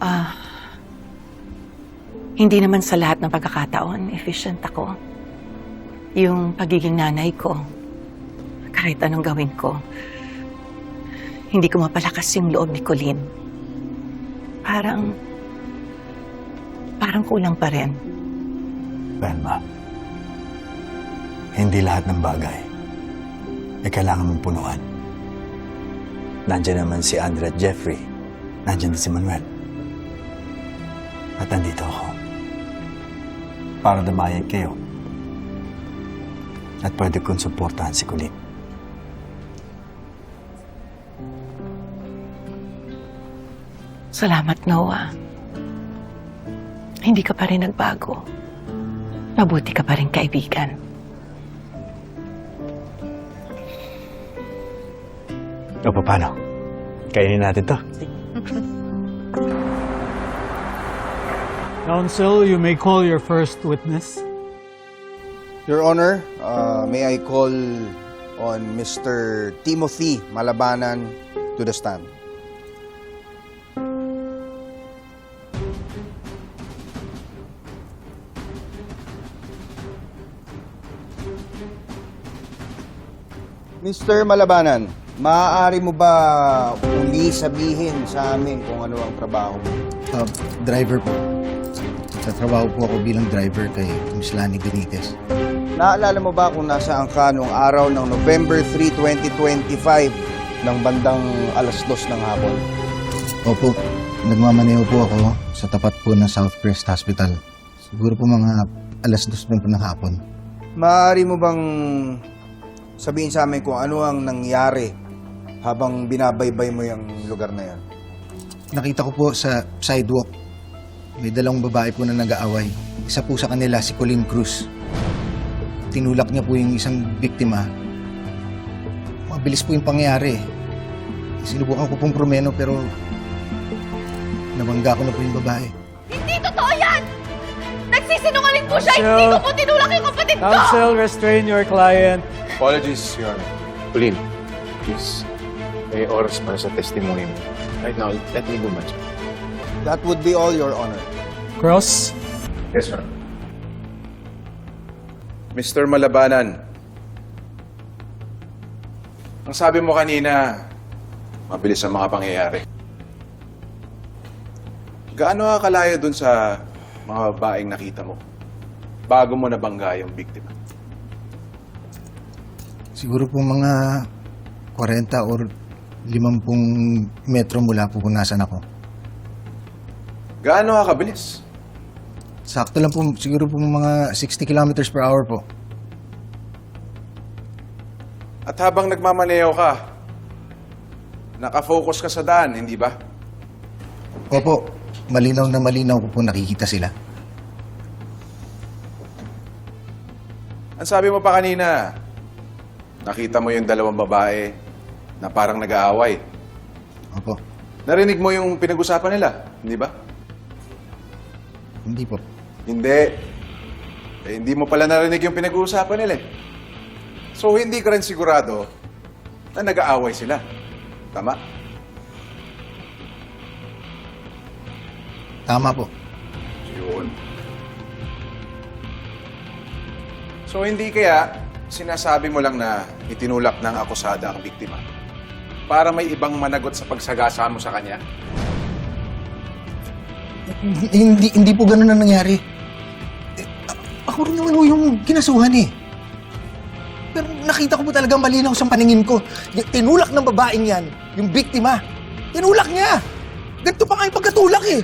Ah, hindi naman sa lahat ng pagkakataon efficient ako. Yung pagiging nanay ko, kahit anong gawin ko, hindi ko mapalakas yung loob ni Colleen. Parang, parang kulang pa rin. Velma, hindi lahat ng bagay ay kailangan mong punuan. Nandiyan naman si Andrea at Jeffrey. Nandiyan din si Manuel. At nandito ako. Para damayan kayo. At pwede kong suportahan si Colleen. Salamat, Noah. Hindi ka pa rin nagbago. Mabuti ka pa rin kaibigan. O paano? Kainin natin to. Counsel, you may call your first witness. Your Honor, uh, may I call on Mr. Timothy Malabanan to the stand. Mr. Malabanan, maaari mo ba uli sabihin sa amin kung ano ang trabaho mo? Uh, driver po. Sa trabaho po ako bilang driver kay Miss Lani Benitez. Naalala mo ba kung nasaan ka nung araw ng November 3, 2025 ng bandang alas dos ng hapon? Opo, nagmamaneho po ako sa tapat po ng Southcrest Hospital. Siguro po mga alas dos po ng hapon. Maaari mo bang sabihin sa amin kung ano ang nangyari habang binabaybay mo yung lugar na yan? Nakita ko po sa sidewalk, may dalawang babae po na nag-aaway. Isa po sa kanila si Colleen Cruz. Tinulak niya po yung isang biktima. Mabilis po yung pangyayari. Sinubukan ko pong promeno pero nabangga ko na po yung babae. Hindi totoo yan! Nagsisinungaling po siya! Counsel. Hindi ko po tinulak yung kapatid ko! Counsel, restrain your client. Apologies, Your Honor. Pauline, please. May oras para sa testimony mo. Right now, let me do my job. That would be all, Your Honor. Cross. Yes, sir. Mr. Malabanan, ang sabi mo kanina, mabilis ang mga pangyayari. Gaano ka kalayo dun sa mga babaeng nakita mo? Bago mo nabangga yung biktima. Siguro po mga 40 or 50 metro mula po kung nasan ako. Gaano ka kabilis? Sakto lang po, siguro po mga 60 kilometers per hour po. At habang nagmamaneho ka, nakafocus ka sa daan, hindi ba? Opo, malinaw na malinaw ko po nakikita sila. Ang sabi mo pa kanina, nakita mo yung dalawang babae na parang nag-aaway. Opo, Narinig mo yung pinag-usapan nila, hindi ba? Hindi po. Hindi. Eh, hindi mo pala narinig yung pinag-uusapan nila. eh. So, hindi ka rin sigurado na nag-aaway sila. Tama? Tama po. Yun. So, hindi kaya sinasabi mo lang na itinulak ng akusada ang biktima para may ibang managot sa pagsagasa mo sa kanya? Hindi, hindi po ganun ang nangyari. Eh, ako rin naman ho yung kinasuhan eh. Pero nakita ko po talaga malinaw sa paningin ko. Tinulak ng babaeng yan, yung biktima. Tinulak niya! Ganito pa nga yung pagkatulak eh.